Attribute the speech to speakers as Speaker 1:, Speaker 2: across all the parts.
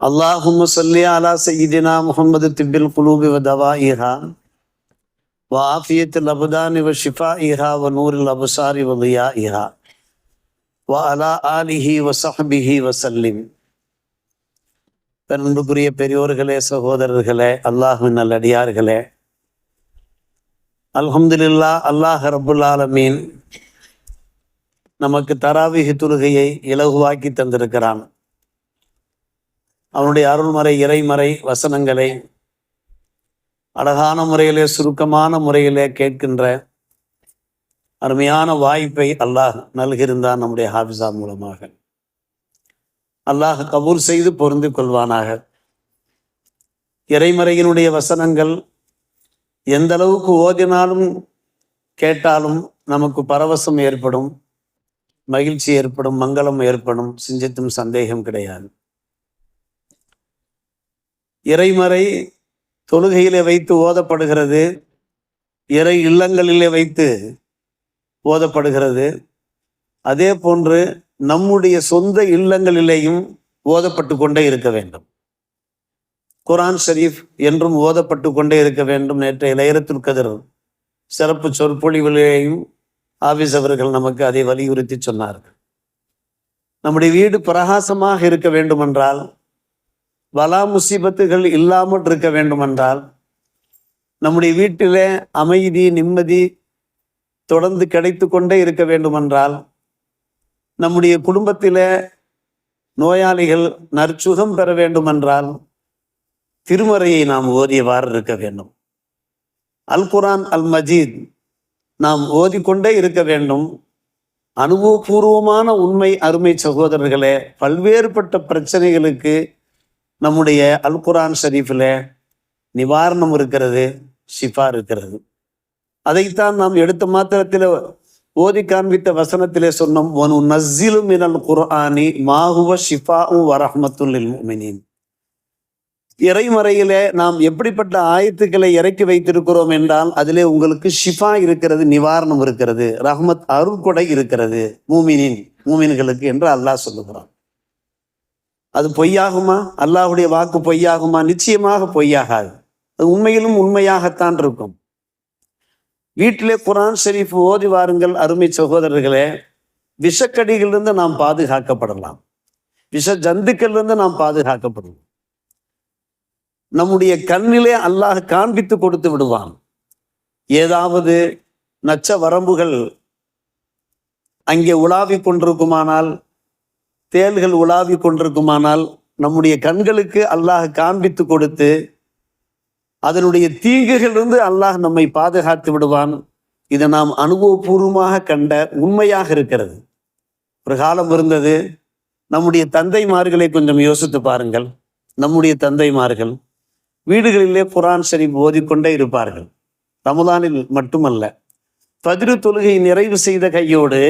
Speaker 1: اللهم صل على سيدنا محمد طب القلوب ودوائها وعافية الأبدان وشفائها ونور الأبصار وضيائها وعلى آله وصحبه وسلم பெரும்புக்குரிய பெரியோர்களே சகோதரர்களே அல்லாஹின் நல்லடியார்களே அல்ஹம்துலில்லா அல்லாஹ் ரபுல் ஆலமீன் நமக்கு தராவிஹி தொழுகையை இலகுவாக்கி தந்திருக்கிறான் அவனுடைய அருள்மறை இறைமறை வசனங்களை அழகான முறையிலே சுருக்கமான முறையிலே கேட்கின்ற அருமையான வாய்ப்பை அல்லாஹ் நல்கியிருந்தான் நம்முடைய ஹாஃபிஸா மூலமாக. அல்லாஹ் கபூல் செய்து பொருந்து கொள்வானாக. இறைமறையினுடைய வசனங்கள் எந்த அளவுக்கு ஓதினாலும் கேட்டாலும் நமக்கு பரவசம் ஏற்படும் மகிழ்ச்சி ஏற்படும் மங்களம் ஏற்படும் சிந்தித்தும் சந்தேகம் கிடையாது. இறைமறை தொழுகையிலே வைத்து ஓதப்படுகிறது இறை இல்லங்களிலே வைத்து ஓதப்படுகிறது. அதே போன்று நம்முடைய சொந்த இல்லங்களிலேயும் ஓதப்பட்டு கொண்டே இருக்க வேண்டும். குரான் ஷரீஃப் என்றும் ஓதப்பட்டு கொண்டே இருக்க வேண்டும். நேற்றைய லைரத்துல் கதிர் சிறப்பு சொற்பொழிவிலேயும் ஆபீஸ் அவர்கள் நமக்கு அதை வலியுறுத்தி சொன்னார்கள். நம்முடைய வீடு பிரகாசமாக இருக்க வேண்டுமென்றால் வலா முசீபத்துகள் இல்லாமல் இருக்க வேண்டுமென்றால் நம்முடைய வீட்டில் அமைதி நிம்மதி தொடர்ந்து கிடைத்து கொண்டே இருக்க வேண்டுமென்றால் நம்முடைய குடும்பத்தில் நோயாளிகள் நற்சுகம் பெற வேண்டுமென்றால் திருமறையை நாம் ஓதியவாறு இருக்க வேண்டும். அல் குரான் அல் மஜீத் நாம் ஓதிக்கொண்டே இருக்க வேண்டும். அனுபவபூர்வமான உண்மை அருமை சகோதரர்களே பல்வேறுபட்ட பிரச்சனைகளுக்கு நம்முடைய அல் குரான் ஷரீஃபில் நிவாரணம் இருக்கிறது ஷிஃபா இருக்கிறது. அதைத்தான் நாம் எடுத்த மாத்திரத்தில் ஓதி காண்பித்த வசனத்திலே சொன்னோம் ஒனு நஸ்ஸிலும் மினல் குர்ஆனி மாஹுவ ஷிஃபாவும் வரஹமத்துல்லில் முமினின் இறைமறையிலே நாம் எப்படிப்பட்ட ஆயத்துக்களை இறக்கி வைத்திருக்கிறோம் என்றால் அதிலே உங்களுக்கு ஷிஃபா இருக்கிறது நிவாரணம் இருக்கிறது ரஹ்மத் அருள்கொடை இருக்கிறது மூமினின் மூமின்களுக்கு என்று அல்லாஹ் சொல்லுகிறான். அது பொய்யாகுமா? அல்லாஹுடைய வாக்கு பொய்யாகுமா? நிச்சயமாக பொய்யாகாது. அது உண்மையிலும் உண்மையாகத்தான் இருக்கும். வீட்டிலே குரான் ஷெரீஃப் ஓதி வாருங்கள் அருமை சகோதரர்களே. விஷக்கடிகளிலிருந்து நாம் பாதுகாக்கப்படலாம். விஷ ஜந்துக்களிலிருந்து நாம் பாதுகாக்கப்படலாம். நம்முடைய கண்ணிலே அல்லாஹ் காண்பித்து கொடுத்து விடுவான். ஏதாவது நச்ச வரம்புகள் அங்கே உலாவிக் கொண்டிருக்குமானால் தேள்கள் உலாவி கொண்டிருக்குமானால் நம்முடைய கண்களுக்கு அல்லாஹ் காண்பித்து கொடுத்து அதனுடைய தீங்குகளிலிருந்து அல்லாஹ் நம்மை பாதுகாத்து விடுவான். இதை நாம் அனுபவபூர்வமாக கண்ட உண்மையாக இருக்கிறது. ஒரு காலம் இருந்தது. நம்முடைய தந்தைமார்களை கொஞ்சம் யோசித்து பாருங்கள். நம்முடைய தந்தைமார்கள் வீடுகளிலே குரான் ஷரீப் ஓதிக்கொண்டே இருப்பார்கள். ரமதானில் மட்டுமல்ல. பதிரு தொழுகை நிறைவு செய்த கையோடு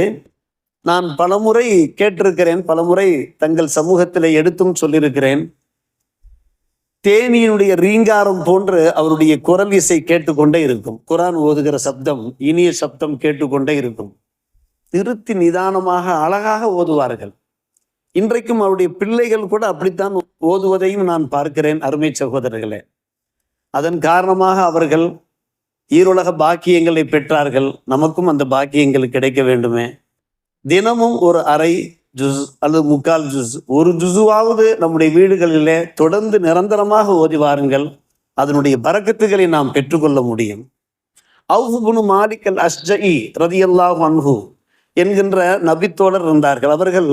Speaker 1: நான் பலமுறை கேட்டிருக்கிறேன் பலமுறை தங்கள் சமூகத்தில் எடுத்தும் சொல்லியிருக்கிறேன். தேனியினுடைய ரீங்காரம் போன்று அவருடைய குரல் இசை கேட்டுக்கொண்டே இருக்கும். குரான் ஓதுகிற சப்தம் இனிய சப்தம் கேட்டுக்கொண்டே இருக்கும். திருத்தி நிதானமாக அழகாக ஓதுவார்கள். இன்றைக்கும் அவருடைய பிள்ளைகள் கூட அப்படித்தான் ஓதுவதையும் நான் பார்க்கிறேன் அருமை சகோதரர்களே. அதன் காரணமாக அவர்கள் ஈருலக பாக்கியங்களை பெற்றார்கள். நமக்கும் அந்த பாக்கியங்கள் கிடைக்க வேண்டுமே. தினமும் ஒரு அரை ஜுஸ் அல்லது முக்கால் ஜுஸ். ஒரு ஜுசுவாவது நம்முடைய வீடுகளிலே தொடர்ந்து நிரந்தரமாக ஓதி வாருங்கள். அதனுடைய பறக்கத்துகளை நாம் பெற்றுக்கொள்ள முடியும். அவுபுனு மாலிக்கல் அஸ்ஜஇ ரதியல்லாஹ் அன்ஹு என்கின்ற நபித்தோழர் இருந்தார்கள். அவர்கள்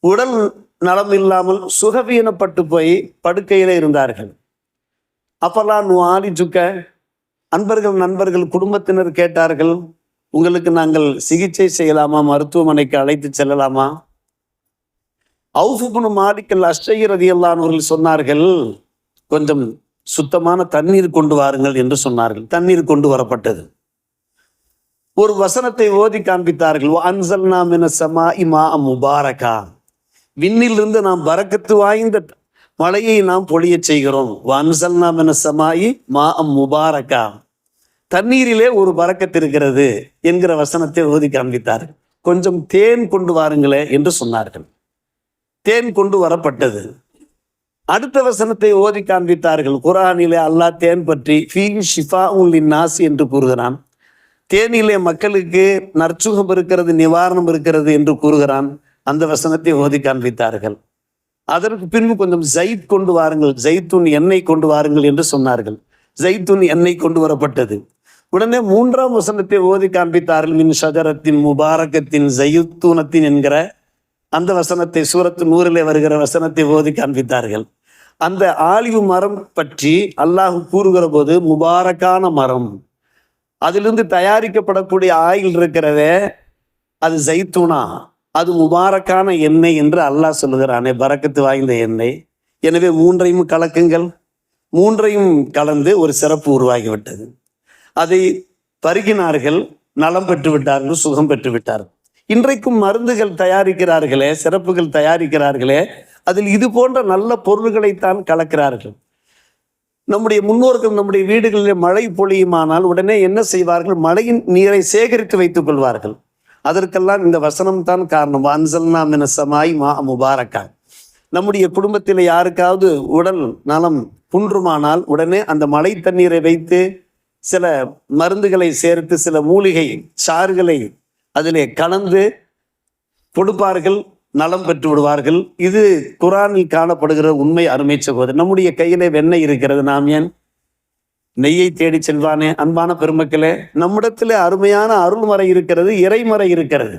Speaker 1: உடல் நலம் இல்லாமல் சுகவீனப்பட்டு போய் படுக்கையிலே இருந்தார்கள். அப்பெல்லாம் நு ஜுக்க அன்பர்கள் நண்பர்கள் குடும்பத்தினர் கேட்டார்கள் உங்களுக்கு நாங்கள் சிகிச்சை செய்யலாமா? மருத்துவமனைக்கு அழைத்து செல்லலாமா? அவுஃபுபுனு மாலிக்கல் அஷ்டை ரதியல்லானவர்கள் சொன்னார்கள் கொஞ்சம் சுத்தமான தண்ணீர் கொண்டு வாருங்கள் என்று சொன்னார்கள். தண்ணீர் கொண்டு வரப்பட்டது. ஒரு வசனத்தை ஓதி காண்பித்தார்கள் அன்சல் நாம் என சமா இமா முபாரகா. விண்ணிலிருந்து நாம் பறக்கத்து வாய்ந்த மழையை நாம் பொழியச் செய்கிறோம். அன்சல் நாம் என சமாயி மா அம் முபாரகா. தண்ணீரிலே ஒரு பறக்கத்து இருக்கிறது என்கிற வசனத்தை ஓதி காண்பித்தார். கொஞ்சம் தேன் கொண்டு வாருங்களே என்று சொன்னார்கள். தேன் கொண்டு வரப்பட்டது. அடுத்த வசனத்தை ஓதி காண்பித்தார்கள். குரானிலே அல்லாஹ் தேன் பற்றி ஃபீ ஷிஃபா உல்லின் நாசி என்று கூறுகிறான். தேனிலே மக்களுக்கு நற்சுகம் இருக்கிறது நிவாரணம் இருக்கிறது என்று கூறுகிறான். அந்த வசனத்தை ஓதி காண்பித்தார்கள். அதற்கு பின்பு கொஞ்சம் ஜைத் கொண்டு வாருங்கள். ஜெய்துன் எண்ணெய் கொண்டு வாருங்கள் என்று சொன்னார்கள். ஜெய்துன் எண்ணெய் கொண்டு வரப்பட்டது. உடனே மூன்றாம் வசனத்தை ஓதி காண்பித்தார்கள். மின் ஷஜரத்தின் முபாரகத்தின் ஜயுத்தூனத்தின் என்கிற அந்த வசனத்தை சூரத்து நூறிலே வருகிற வசனத்தை ஓதி காண்பித்தார்கள். அந்த ஆலிவு மரம் பற்றி அல்லாஹ் கூறுகிற போது முபாரக்கான மரம். அதிலிருந்து தயாரிக்கப்படக்கூடிய ஆயில் இருக்கிறதே அது ஜைத்தூனா? அது முபாரக்கான எண்ணெய் என்று அல்லாஹ் சொல்லுகிறானே பறக்கத்து வாய்ந்த எண்ணெய். எனவே மூன்றையும் கலக்குங்கள். மூன்றையும் கலந்து ஒரு சிறப்பு உருவாகிவிட்டது. அதை பருகினார்கள் நலம் பெற்று விட்டார்கள் சுகம் பெற்று விட்டார்கள் இன்றைக்கும் மருந்துகள் தயாரிக்கிறார்களே சிறப்புகள் தயாரிக்கிறார்களே அதில் இது போன்ற நல்ல பொருள்களைத்தான் கலக்கிறார்கள். நம்முடைய முன்னோர்கள் நம்முடைய வீடுகளில் மழை பொழியுமானால் உடனே என்ன செய்வார்கள்? மழையின் நீரை சேகரித்து வைத்துக் கொள்வார்கள். அதற்கெல்லாம் இந்த வசனம் தான் காரணம். அன்சல்னா மினசமாய் மா முபாரக்கா. நம்முடைய குடும்பத்தில் யாருக்காவது உடல் நலம் குன்றுமானால் உடனே அந்த மழை தண்ணீரை வைத்து சில மருந்துகளை சேர்த்து சில மூலிகை சாறுகளை அதிலே கலந்து கொடுப்பார்கள் நலம் பெற்று விடுவார்கள். இது குரானில் காணப்படுகிற உண்மை அருமை சகோதரர் நம்முடைய கையிலே வெண்ணெய் இருக்கிறது. நாம் ஏன் நெய்யை தேடி செல்வானே? அன்பான பெருமக்களே நம்மிடத்திலே அருமையான அருள்மறை இருக்கிறது இறைமறை இருக்கிறது.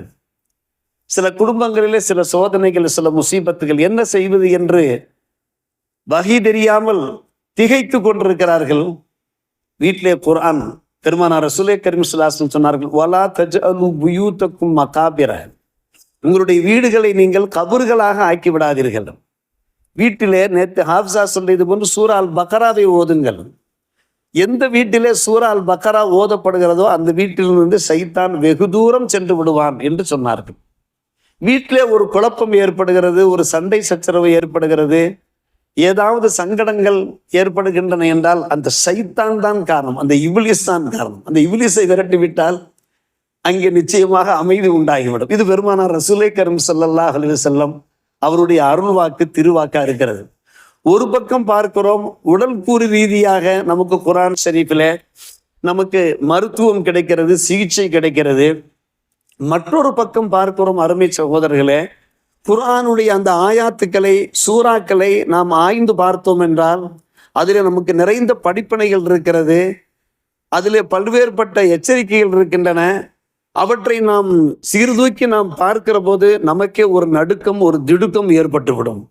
Speaker 1: சில குடும்பங்களிலே சில சோதனைகள் சில முசீபத்துகள் என்ன செய்வது என்று வகை தெரியாமல் திகைத்து கொண்டிருக்கிறார்கள். வீட்டிலே குரான் பெருமானார் ரசூலே கரிமிசுலாசன் சொன்னார்கள் வலா தஜ் அலு புயூத்தக்கும் மகாபிர. உங்களுடைய வீடுகளை நீங்கள் கபர்களாக ஆக்கி விடாதீர்கள் வீட்டிலே நேற்று ஹாப்சா சொல்லியது போன்று சூறால் பக்கராவை ஓதுங்கள். எந்த வீட்டிலே சூறால் பக்கரா ஓதப்படுகிறதோ அந்த வீட்டிலிருந்து சைத்தான் வெகு தூரம் சென்று விடுவான் என்று சொன்னார்கள். வீட்டிலே ஒரு குழப்பம் ஏற்படுகிறது ஒரு சண்டை சச்சரவு ஏற்படுகிறது. ஏதாவது சங்கடங்கள் ஏற்படுகின்றன என்றால் அந்த சைத்தான் தான் காரணம் அந்த இவ்லிஸ் தான் காரணம். அந்த இவ்லிஸை விரட்டி விட்டால் அங்கே நிச்சயமாக அமைதி உண்டாகிவிடும். இது பெருமானார் ரசூலை கரும் செல்லல்லா அலைஹி செல்லம் அவருடைய அருள்வாக்கு திருவாக்கா இருக்கிறது. ஒரு பக்கம் பார்க்கிறோம் உடல் கூறு ரீதியாக நமக்கு குரான் ஷரீஃபில் நமக்கு மருத்துவம் கிடைக்கிறது சிகிச்சை கிடைக்கிறது. மற்றொரு பக்கம் பார்க்கிறோம் அருமை சகோதரர்களே குரானுடைய அந்த ஆயாத்துக்களை சூறாக்களை நாம் ஆய்ந்து பார்த்தோம் என்றால் அதில் நமக்கு நிறைந்த படிப்பினைகள் இருக்கிறது. அதில் பல்வேறுபட்ட எச்சரிக்கைகள் இருக்கின்றன. அவற்றை நாம் சீர்தூக்கி நாம் பார்க்கிற போது நமக்கே ஒரு நடுக்கம் ஒரு திடுக்கம் ஏற்பட்டுவிடும்.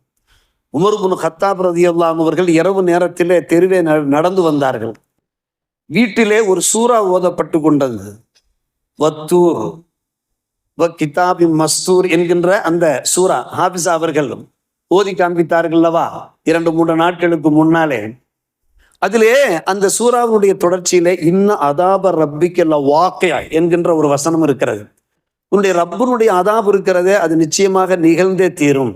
Speaker 1: உமர் ஹத்தா ஹத்தாப் ரதியல்லாம் அவர்கள் இரவு நேரத்திலே தெருவே நடந்து வந்தார்கள். வீட்டிலே ஒரு சூறா ஓதப்பட்டு கொண்டது. வத்தூர். கிதாபி மஸ்தூர் என்கின்ற அந்த சூரா ஹாபிஸா அவர்கள் ஓதி காண்பித்தார்கள் அல்லவா? இரண்டு மூன்று நாட்களுக்கு முன்னாலே. அதிலே அந்த சூறாவுடைய தொடர்ச்சியிலே இன்ன அதாப ரப்பிக்கல்ல வாக்கையா என்கின்ற ஒரு வசனம் இருக்கிறது. உன்னுடைய ரப்பனுடைய அதாபு இருக்கிறதே அது நிச்சயமாக நிகழ்ந்தே தீரும்.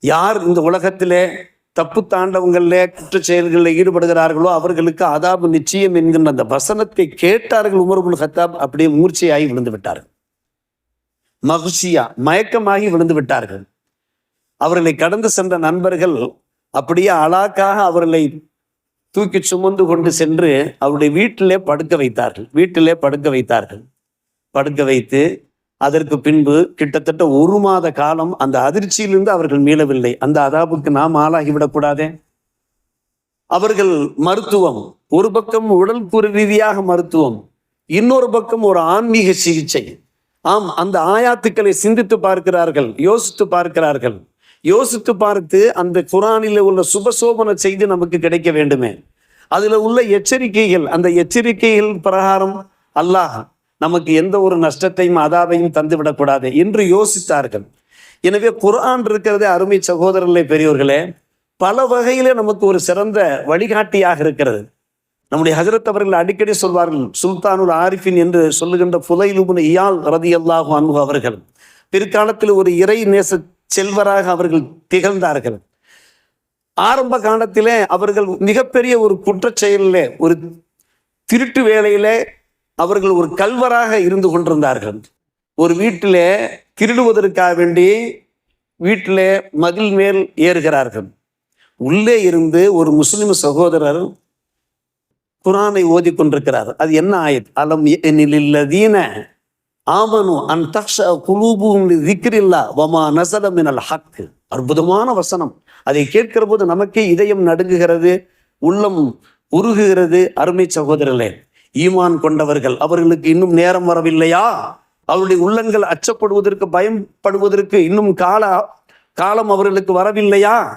Speaker 1: யார் இந்த உலகத்திலே தப்பு தாண்டவங்களிலே குற்ற செயல்களில் ஈடுபடுகிறார்களோ அவர்களுக்கு அதாபு நிச்சயம் என்கின்ற அந்த வசனத்தை கேட்டார்கள் உமர்புல் ஹத்தாப் அப்படியே மூர்ச்சையாகி விழுந்து விட்டார்கள். மகுஷியா மயக்கமாகி விழுந்து விட்டார்கள் அவர்களை கடந்து சென்ற நண்பர்கள் அப்படியே அழாக்காக அவர்களை தூக்கி சுமந்து கொண்டு சென்று அவருடைய வீட்டிலே படுக்க வைத்தார்கள். வீட்டிலே படுக்க வைத்தார்கள். படுக்க வைத்து அதற்கு பின்பு கிட்டத்தட்ட ஒரு மாத காலம் அந்த அதிர்ச்சியிலிருந்து அவர்கள் மீளவில்லை. அந்த அதாபுக்கு நாம் ஆளாகிவிடக்கூடாதே. அவர்கள் மருத்துவம் ஒரு பக்கம் உடல் ரீதியாக மருத்துவம் இன்னொரு பக்கம் ஒரு ஆன்மீக சிகிச்சை. ஆம் அந்த ஆயாத்துக்களை சிந்தித்து பார்க்கிறார்கள் யோசித்து பார்க்கிறார்கள். யோசித்து பார்த்து அந்த குரானில் உள்ள சுபசோபன செய்தி நமக்கு கிடைக்க வேண்டுமே. அதில் உள்ள எச்சரிக்கைகள் அந்த எச்சரிக்கைகள் பிரகாரம் அல்லாஹ் நமக்கு எந்த ஒரு நஷ்டத்தையும் அதாவையும் தந்துவிடக்கூடாது என்று யோசித்தார்கள். எனவே குரான் இருக்கிறதே அருமை சகோதரர்களே பெரியோர்களே பல வகையிலே நமக்கு ஒரு சிறந்த வழிகாட்டியாக இருக்கிறது. நம்முடைய ஹசரத் அவர்கள் அடிக்கடி சொல்வார்கள் சுல்தானுல் ஆரிஃபின் என்று சொல்லுகின்ற புதைலுபுன் இயால் ரதி அல்லாஹு அன்பு அவர்கள் பிற்காலத்தில் ஒரு இறை நேச செல்வராக அவர்கள் திகழ்ந்தார்கள். ஆரம்ப காலத்திலே அவர்கள் மிகப்பெரிய ஒரு குற்ற செயலிலே ஒரு திருட்டு வேலையிலே அவர்கள் ஒரு கல்வராக இருந்து கொண்டிருந்தார்கள். ஒரு வீட்டிலே திருடுவதற்காக வேண்டி வீட்டிலே மதில் மேல் ஏறுகிறார்கள். உள்ளே இருந்து ஒரு முஸ்லிம் சகோதரர் குரானை ஓதி கொண்டிருக்கிறார் அது என்ன ஆயத்? அலம் எனில்லதீன ஆமனு அன் தக்ஷ குலூபும் திக்ரில்லா வமா நசலம் மினல் ஹக்கு அற்புதமான வசனம். அதை கேட்கிற போது நமக்கே இதயம் நடுங்குகிறது உள்ளம் உருகுகிறது. அருமை சகோதரர்களே ஈமான் கொண்டவர்கள் அவர்களுக்கு இன்னும் நேரம் வரவில்லையா? அவருடைய உள்ளங்கள் அச்சப்படுவதற்கு பயப்படுவதற்கு இன்னும் கால காலம் அவர்களுக்கு வரவில்லையா?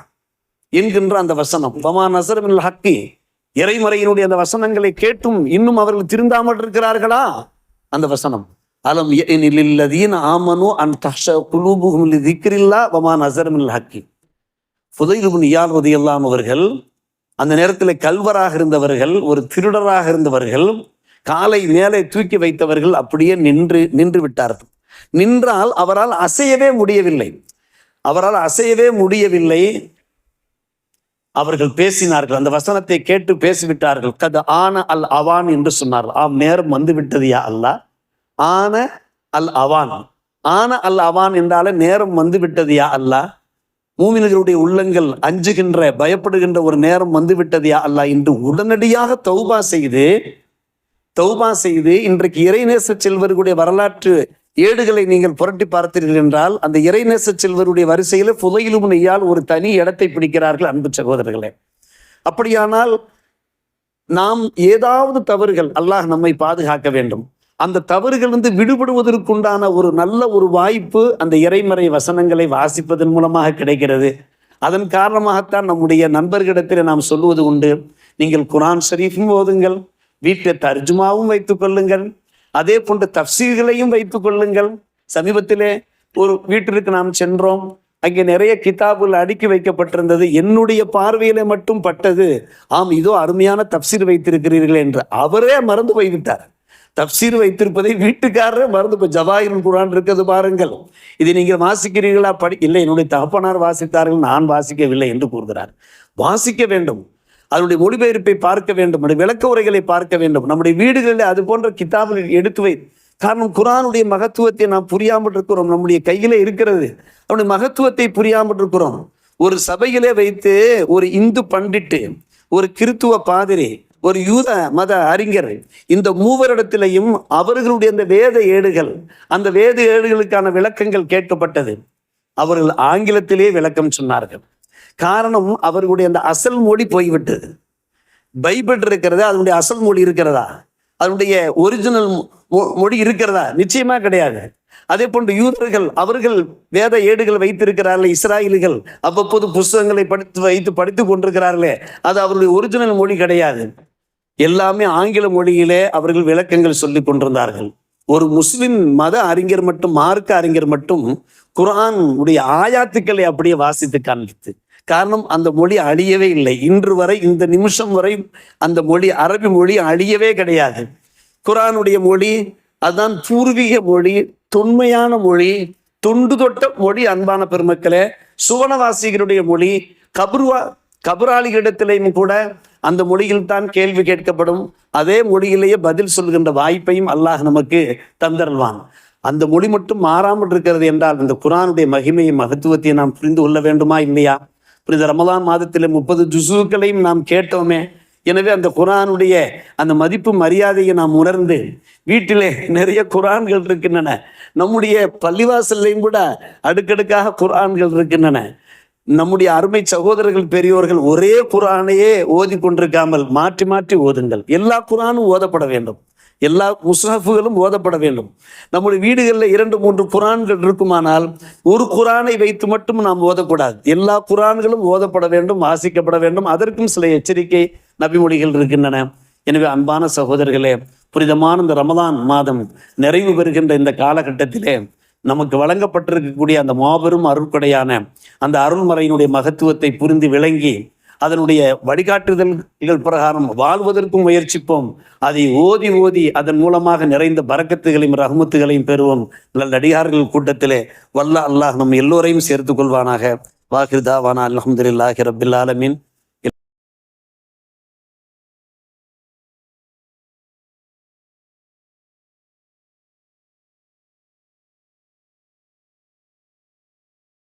Speaker 1: என்கின்ற அந்த வசனம். வமா நசரமில் ஹக்கி. இறைமுறையினுடைய அந்த வசனங்களை கேட்டும் இன்னும் அவர்கள் திருந்தாமல் இருக்கிறார்களா அந்த வசனம். அலம் இல்லதீன் ஆமனு அன் தஷ குலூபுகும் திக்ரில்லா வமா நசரமில் ஹக்கி. புதையிலுபுன் இயால் ரதியல்லாம் அவர்கள் அந்த நேரத்தில் கல்வராக இருந்தவர்கள் ஒரு திருடராக இருந்தவர்கள் காலை மேலே தூக்கி வைத்தவர்கள் அப்படியே நின்று நின்று விட்டார்கள். நின்றால் அவரால் அசையவே முடியவில்லை. அவரால் அசையவே முடியவில்லை. அவர்கள் பேசினார்கள். அந்த வசனத்தை கேட்டு பேசிவிட்டார்கள். கது ஆன அல் அவான் என்று சொன்னார்கள். ஆம் நேரம் வந்து விட்டது யா அல்லா ஆன அல் அவான். ஆன அல் அவான் என்றாலே நேரம் வந்து விட்டது யா அல்லா மூமினர்களுடைய உள்ளங்கள் அஞ்சுகின்ற பயப்படுகின்ற ஒரு நேரம் வந்து விட்டது யா அல்லா என்று உடனடியாக தௌபா செய்து தௌபா செய்து இன்றைக்கு இறைநேச செல்வர்களுடைய வரலாற்று ஏடுகளை நீங்கள் புரட்டி பார்த்தீர்கள் என்றால் அந்த இறைநேச செல்வருடைய வரிசையில் புதையிலும் நெய்யால் ஒரு தனி இடத்தை பிடிக்கிறார்கள் அன்பு சகோதரர்களே. அப்படியானால் நாம் ஏதாவது தவறுகள் அல்லாஹ் நம்மை பாதுகாக்க வேண்டும். அந்த தவறுகளிலிருந்து விடுபடுவதற்குண்டான ஒரு நல்ல ஒரு வாய்ப்பு அந்த இறைமறை வசனங்களை வாசிப்பதன் மூலமாக கிடைக்கிறது. அதன் காரணமாகத்தான் நம்முடைய நண்பர்களிடத்தில் நாம் சொல்லுவது உண்டு நீங்கள் குரான் ஷரீஃபும் ஓதுங்கள் வீட்டில் தர்ஜுமாவும் வைத்துக் கொள்ளுங்கள் அதே போன்று தப்சீர்களையும் வைத்துக் கொள்ளுங்கள். சமீபத்திலே ஒரு வீட்டிற்கு நாம் சென்றோம். அங்கே நிறைய கிதாபுகள் அடுக்கி வைக்கப்பட்டிருந்தது. என்னுடைய பார்வையில மட்டும் பட்டது. ஆம் இதோ அருமையான தப்சீர் வைத்திருக்கிறீர்கள் என்று. அவரே மறந்து போய்விட்டார். தப்சீர் வைத்திருப்பதை வீட்டுக்காரரே மறந்து போய் ஜவாஹிர் குரான் இருக்கிறது பாருங்கள். இதை நீங்கள் வாசிக்கிறீர்களா? படி இல்லை என்னுடைய தகப்பனார் வாசித்தார்கள். நான் வாசிக்கவில்லை என்று கூறுகிறார். வாசிக்க வேண்டும். அதனுடைய மொழிபெயர்ப்பை பார்க்க வேண்டும் விளக்க உரைகளை பார்க்க வேண்டும். நம்முடைய வீடுகளில் அது போன்ற கிதாபுகள் எடுத்து வை. காரணம் குரானுடைய மகத்துவத்தை நாம் புரியாமல் இருக்கிறோம். நம்முடைய கையில இருக்கிறது. அவனுடைய மகத்துவத்தை புரியாமல் இருக்கிறோம். ஒரு சபையிலே வைத்து ஒரு இந்து பண்டிட்டு ஒரு கிறித்துவ பாதிரி ஒரு யூத மத அறிஞர் இந்த மூவரிடத்திலையும் அவர்களுடைய அந்த வேத ஏடுகள் அந்த வேத ஏடுகளுக்கான விளக்கங்கள் கேட்கப்பட்டது. அவர்கள் ஆங்கிலத்திலே விளக்கம் சொன்னார்கள். காரணம் அவர்களுடைய அந்த அசல் மொழி போய்விட்டது. பைபிள் இருக்கிறதா? அதனுடைய அசல் மொழி இருக்கிறதா? அதனுடைய ஒரிஜினல் மொழி இருக்கிறதா? நிச்சயமா கிடையாது. அதே போன்று யூதர்கள் அவர்கள் வேத ஏடுகள் வைத்திருக்கிறார்களே இஸ்ராயலிகள் அவ்வப்போது புஸ்தகங்களை படித்து வைத்து படித்து கொண்டிருக்கிறார்களே அது அவருடைய ஒரிஜினல் மொழி கிடையாது. எல்லாமே ஆங்கில மொழியிலே அவர்கள் விளக்கங்கள் சொல்லி கொண்டிருந்தார்கள். ஒரு முஸ்லிம் மத அறிஞர் மட்டும் மார்க்க அறிஞர் மட்டும் குரான் உடைய ஆயாத்துக்களை அப்படியே வாசித்து காண்பித்து காரணம் அந்த மொழி அழியவே இல்லை. இன்று வரை இந்த நிமிஷம் வரை அந்த மொழி அரபி மொழி அழியவே கிடையாது. குரானுடைய மொழி அதுதான் பூர்வீக மொழி தொன்மையான மொழி தொண்டு தொட்ட மொழி அன்பான பெருமக்களே. சுவனவாசிகளுடைய மொழி கபுருவா கபராளிகளிடத்திலேயும் கூட அந்த மொழியில் தான் கேள்வி கேட்கப்படும். அதே மொழியிலேயே பதில் சொல்கின்ற வாய்ப்பையும் அல்லாஹ் நமக்கு தந்தருவான் அந்த மொழி மட்டும் மாறாமல் இருக்கிறது என்றால் இந்த குரானுடைய மகிமையை மகத்துவத்தை நாம் புரிந்து கொள்ள வேண்டுமா இல்லையா? புரிந்த ரமலான் மாதத்தில் முப்பது ஜுசுக்களையும் நாம் கேட்டோமே. எனவே அந்த குரானுடைய அந்த மதிப்பு மரியாதையை நாம் உணர்ந்து வீட்டிலே நிறைய குரான்கள் இருக்கின்றன. நம்முடைய பள்ளிவாசல்லையும் கூட அடுக்கடுக்காக குரான்கள் இருக்கின்றன. நம்முடைய அருமை சகோதரர்கள் பெரியோர்கள் ஒரே குரானையே ஓதி கொண்டிருக்காமல் மாற்றி மாற்றி ஓதுங்கள். எல்லா குரானும் ஓதப்பட வேண்டும். எல்லா முசாஃபுகளும் ஓதப்பட வேண்டும். நம்முடைய வீடுகளில் இரண்டு மூன்று குரான்கள் இருக்குமானால் ஒரு குரானை வைத்து மட்டும் நாம் ஓதக்கூடாது. எல்லா குரான்களும் ஓதப்பட வேண்டும் வாசிக்கப்பட வேண்டும். அதற்கும் சில எச்சரிக்கை நபிமொழிகள் இருக்கின்றன. எனவே அன்பான சகோதரர்களே புரிதமான இந்த ரமதான் மாதம் நிறைவு பெறுகின்ற இந்த காலகட்டத்திலே நமக்கு வழங்கப்பட்டிருக்கக்கூடிய அந்த மாபெரும் அருட்கொடையான அந்த அருள்மறையினுடைய மகத்துவத்தை புரிந்து விளங்கி அதனுடைய வழிகாட்டுதல்கள் பிரகாரம் வாழ்வதற்கும் முயற்சிப்போம். அதை ஓதி ஓதி அதன் மூலமாக நிறைந்த பறக்கத்துகளையும் ரஹமத்துகளையும் பெறுவோம். நல்லடியார்கள் கூட்டத்திலே வல்ல அல்லாஹ் நம் எல்லோரையும் சேர்த்துக் கொள்வானாக. வாஹிர்தாவானா அலமதுல்லாஹி ரபில் ஆலமின்.